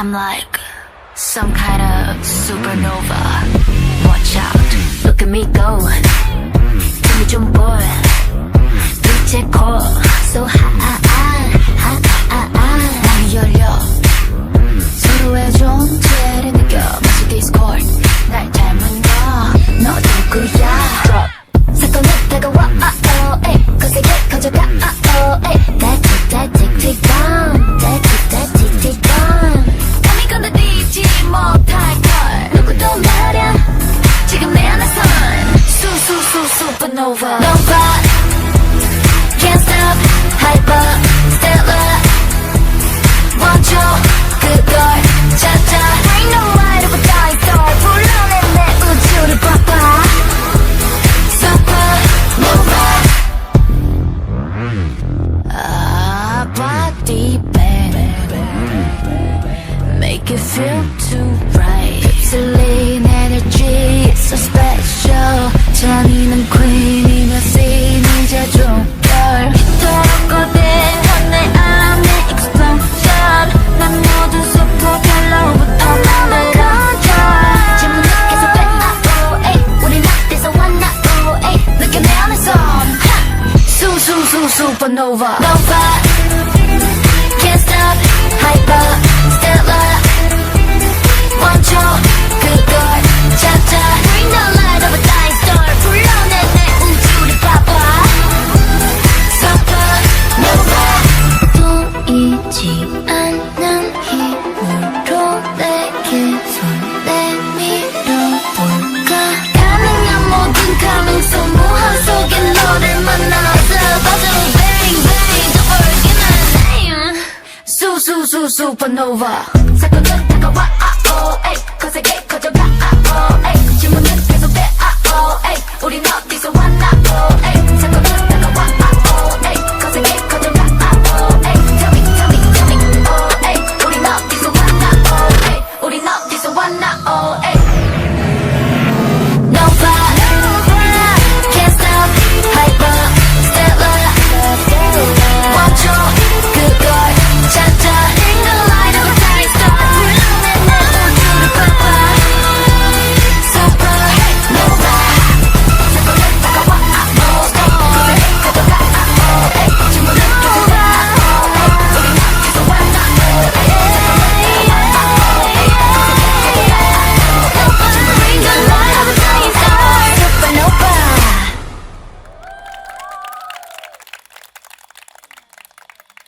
I'm like some kind of supernova. Watch out, look at me going. Nova. Nova. Can't stop. Hyper. Stellar. Want your good girl. Cha cha. Ain't no light of a die star. 불러내내 우주를 바꿔. Super Nova. Ah, body bang. Make it feel. supernova. Nova, Nova can't stop, hyper. supernova. 사건은 다가와. 아오 에이. 거세게 커져가. 아오 에이. 질문은 계속돼. 아오 에이. 우린 어디서 왔나. 오 에이. 사건은 다가와. 아오 에이. 거세게 커져가. 아오 에이. Tell me tell me tell me. 오 에이. 우린 어디서 왔나. 오 에이. 우린 어디서 왔나. 오 에이.